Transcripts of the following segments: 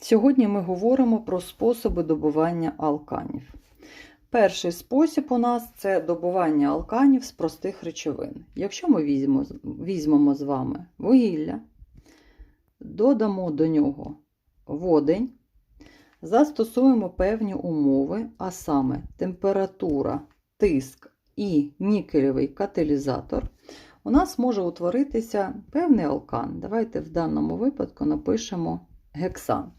Сьогодні ми говоримо про способи добування алканів. Перший спосіб у нас це добування алканів з простих речовин. Якщо ми візьмемо, візьмемо з вами вугілля, додамо до нього водень, застосуємо певні умови, а саме температура, тиск і нікелевий каталізатор, у нас може утворитися певний алкан. Давайте в даному випадку напишемо гексан.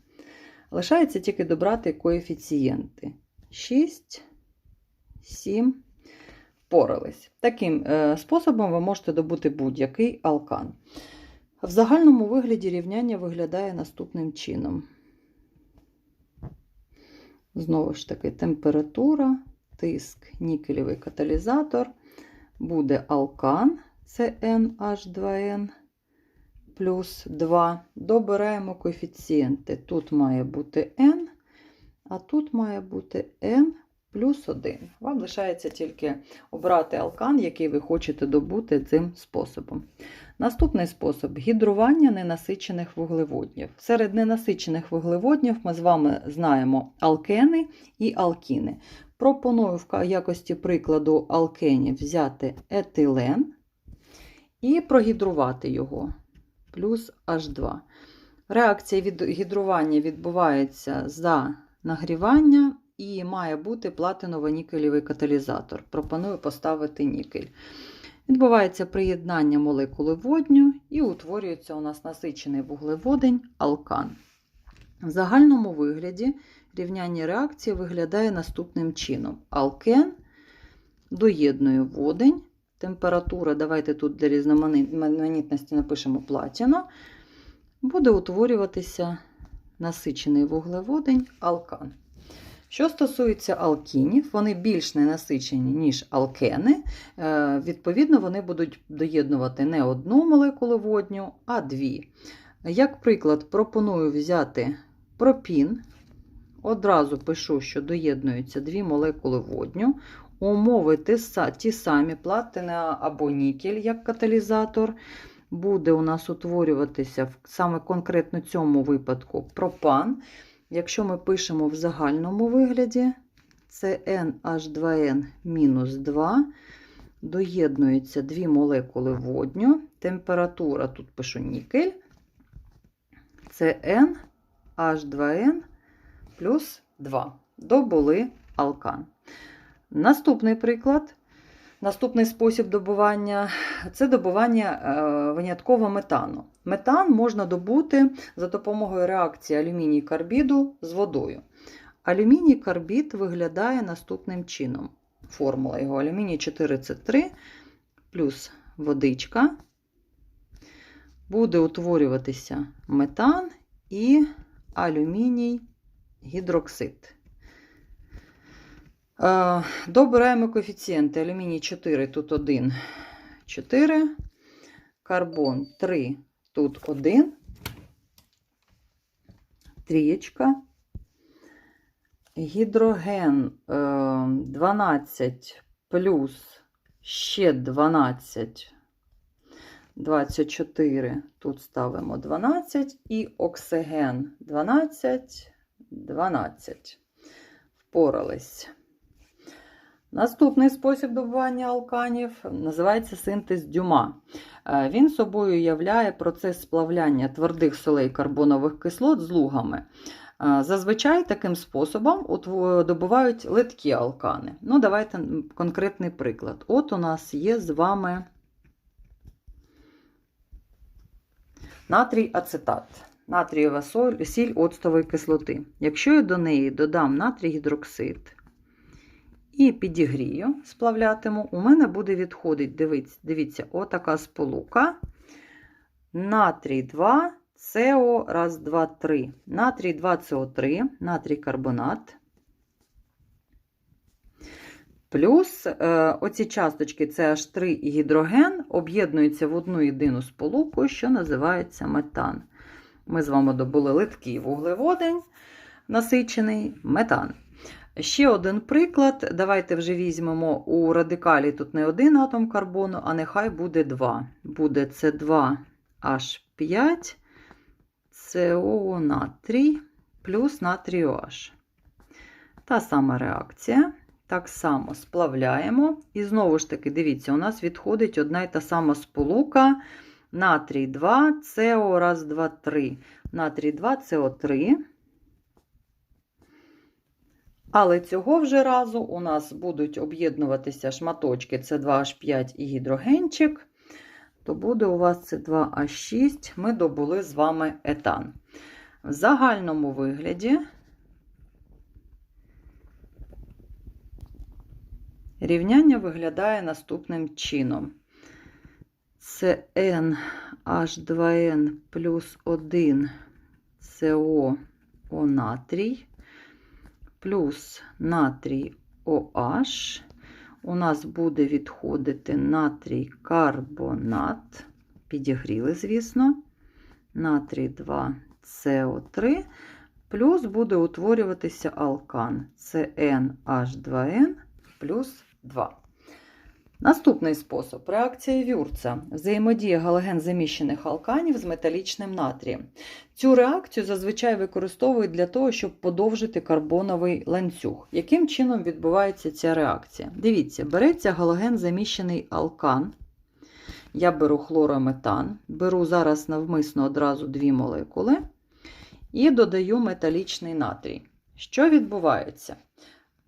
Лишається тільки добрати коефіцієнти. 6, 7. Впорались. Таким е, способом ви можете добути будь-який алкан. В загальному вигляді рівняння виглядає наступним чином. Знову ж таки, температура, тиск, нікелевий каталізатор. Буде алкан, це NH2N плюс 2. Добираємо коефіцієнти. Тут має бути n, а тут має бути n плюс 1. Вам лишається тільки обрати алкан, який ви хочете добути цим способом. Наступний спосіб гідрування ненасичених вуглеводнів. Серед ненасичених вуглеводнів ми з вами знаємо алкени і алкіни. Пропоную в якості прикладу алкенів взяти етилен і прогідрувати його плюс H2. Реакція від гідрування відбувається за нагрівання і має бути платиново-нікелевий каталізатор. Пропоную поставити нікель. Відбувається приєднання молекули водню і утворюється у нас насичений вуглеводень алкан. В загальному вигляді рівняння реакції виглядає наступним чином: алкен доєднує водень. Температура, давайте тут для різноманітності напишемо платіно, буде утворюватися насичений вуглеводень алкан. Що стосується алкінів, вони більш ненасичені, ніж алкени. Відповідно, вони будуть доєднувати не одну молекулу водню, а дві. Як приклад, пропоную взяти пропін. Одразу пишу, що доєднуються дві молекули водню. Умови ті самі, платина або нікель як каталізатор. Буде у нас утворюватися саме конкретно цьому випадку пропан. Якщо ми пишемо в загальному вигляді, це NH2N-2, доєднуються дві молекули водню. Температура, тут пишу нікель, це NH2N плюс 2. Добули алкан. Наступний приклад, наступний спосіб добування це добування е, винятково метану. Метан можна добути за допомогою реакції алюміній карбіду з водою. Алюміній карбід виглядає наступним чином. Формула його алюміній 4С3 плюс водичка. Буде утворюватися метан і алюміній гідроксид. Добираємо коефіцієнти. Алюміній 4, тут 1, 4, карбон 3, тут 1, трієчка, гідроген 12 плюс ще 12, 24, тут ставимо 12, і оксиген 12, 12. Впорались. Наступний спосіб добування алканів називається синтез дюма. Він собою являє процес сплавляння твердих солей карбонових кислот з лугами. Зазвичай таким способом добувають литкі алкани. Ну, Давайте конкретний приклад. От у нас є з вами натрій ацетат, натрієва сіль оцтової кислоти. Якщо я до неї додам натрій гідроксид, і підігрію, сплавлятиму, у мене буде відходити, дивіться, дивіться, отака сполука. Натрій 2, СО, раз, два, три. Натрій 2 СО3, натрій карбонат. Плюс е, оці часточки CH3 і гідроген об'єднуються в одну єдину сполуку, що називається метан. Ми з вами добули литкий вуглеводень, насичений метан. Ще один приклад. Давайте вже візьмемо у радикалі тут не один атом карбону, а нехай буде два. Буде С2H5, СО натрій плюс натрій OH. Та сама реакція. Так само сплавляємо. І знову ж таки, дивіться, у нас відходить одна і та сама сполука. Натрій 2, СО, раз, два, три. Натрій 2, СО3. Але цього вже разу у нас будуть об'єднуватися шматочки С2H5 і гідрогенчик. То буде у вас С2H6. Ми добули з вами етан. В загальному вигляді рівняння виглядає наступним чином. Це NH2N плюс 1 СО О натрій плюс натрій OH. У нас буде відходити натрій карбонат. Підігріли, звісно, натрій 2 СО3, плюс буде утворюватися алкан CnH2n плюс 2. Наступний спосіб реакція Вюрца. Взаємодія галоген заміщених алканів з металічним натрієм. Цю реакцію зазвичай використовують для того, щоб подовжити карбоновий ланцюг. Яким чином відбувається ця реакція? Дивіться, береться галоген заміщений алкан. Я беру хлорометан, беру зараз навмисно одразу дві молекули і додаю металічний натрій. Що відбувається?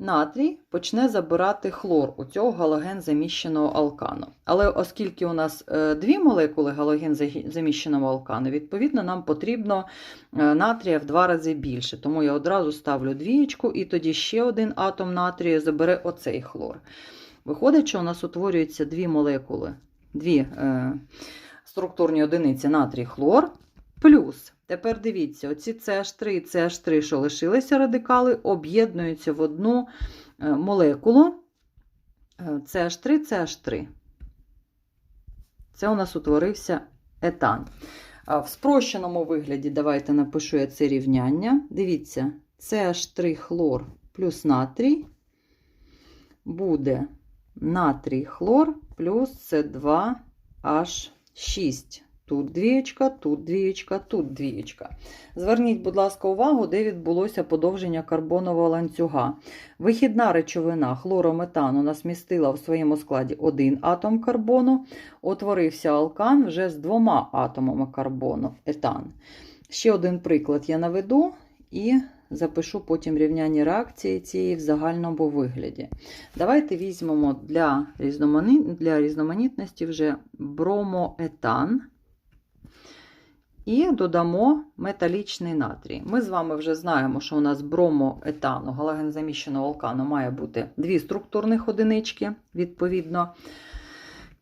Натрій почне забирати хлор у цього галоген заміщеного алкану. Але оскільки у нас е, дві молекули галоген заміщеного алкану, відповідно, нам потрібно е, натрія в два рази більше. Тому я одразу ставлю двієчку, і тоді ще один атом натрію забере оцей хлор. Виходить, що у нас утворюються дві молекули, дві е, структурні одиниці натрій хлор. Плюс, тепер дивіться, оці CH3 і CH3, що лишилися радикали, об'єднуються в одну е, молекулу CH3, CH3. Це у нас утворився етан. В спрощеному вигляді, давайте напишу я це рівняння. Дивіться, CH3 хлор плюс натрій буде натрій хлор плюс С2H6. Тут двієчка, тут двієчка, тут двієчка. Зверніть, будь ласка, увагу, де відбулося подовження карбонового ланцюга. Вихідна речовина хлорометан у нас містила в своєму складі один атом карбону, утворився алкан вже з двома атомами карбону, етан. Ще один приклад я наведу і запишу потім рівняння реакції цієї в загальному вигляді. Давайте візьмемо для різноманітності вже бромоетан. І додамо металічний натрій. Ми з вами вже знаємо, що у нас бромоетану, галогензаміщеного алкану має бути дві структурних одинички, відповідно.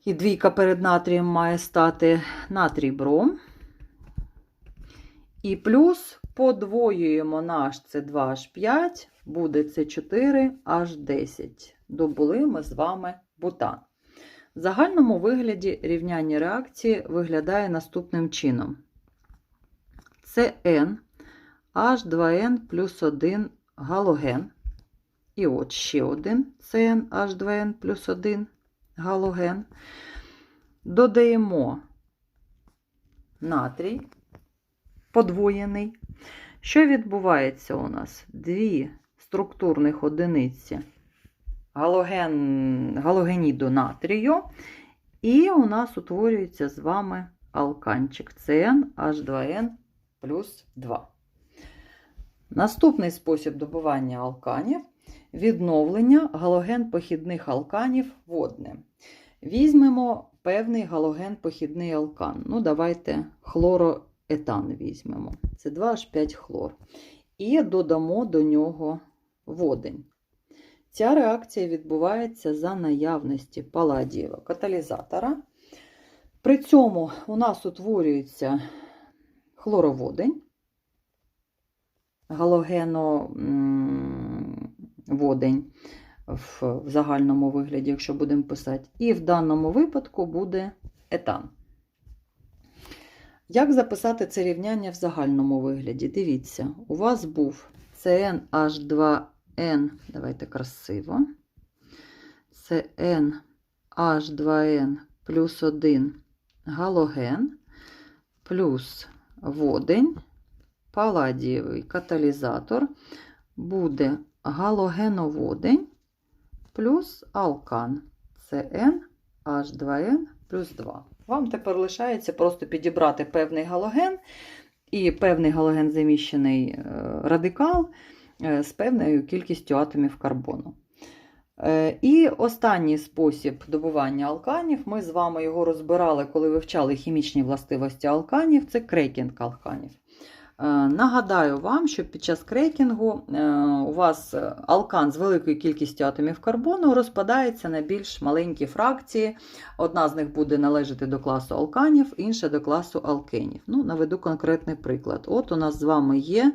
І двійка перед натрієм має стати натрій бром. І плюс подвоюємо наш С2H5, буде С4H10. Добули ми з вами бутан. В загальному вигляді рівняння реакції виглядає наступним чином. Це H2N плюс 1 галоген. І от ще один CN H2N плюс 1 галоген. Додаємо натрій подвоєний. Що відбувається у нас? Дві структурних одиниці галоген, галогеніду натрію, і у нас утворюється з вами алканчик CN H2N плюс 2. Наступний спосіб добування алканів відновлення галоген-похідних алканів водним. Візьмемо певний галоген-похідний алкан. Ну, давайте хлороетан візьмемо. Це 2H5 хлор. І додамо до нього водень. Ця реакція відбувається за наявності паладієва каталізатора. При цьому у нас утворюється хлороводень, галогеноводень в загальному вигляді, якщо будемо писати, і в даному випадку буде етан. Як записати це рівняння в загальному вигляді? Дивіться, у вас був CnH2n, давайте красиво, CnH2n плюс 1 галоген плюс водень, паладієвий каталізатор буде галогеноводень плюс алкан. Це H2N плюс 2. Вам тепер лишається просто підібрати певний галоген і певний галоген заміщений е, радикал е, з певною кількістю атомів карбону. Е, І останній спосіб добування алканів, ми з вами його розбирали, коли вивчали хімічні властивості алканів, це крекінг алканів. Е, Нагадаю вам, що під час крекінгу е, у вас алкан з великою кількістю атомів карбону розпадається на більш маленькі фракції. Одна з них буде належати до класу алканів, інша до класу алкенів. Ну, наведу конкретний приклад. От у нас з вами є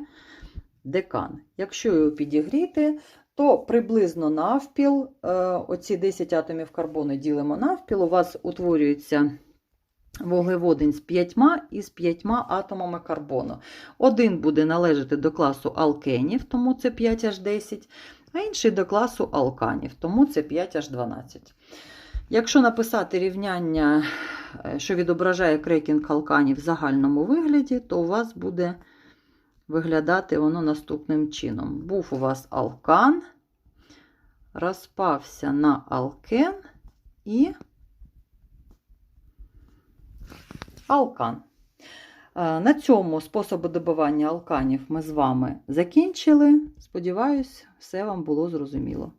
декан. Якщо його підігріти, то приблизно навпіл, е, оці 10 атомів карбону ділимо навпіл, у вас утворюється вуглеводень з 5 і з 5 атомами карбону. Один буде належати до класу алкенів, тому це 5H10, а інший до класу алканів, тому це 5H12. Якщо написати рівняння, е, що відображає крекінг алканів в загальному вигляді, то у вас буде виглядати воно наступним чином. Був у вас алкан, розпався на алкен і алкан. Е, На цьому способи добивання алканів ми з вами закінчили. Сподіваюсь, все вам було зрозуміло.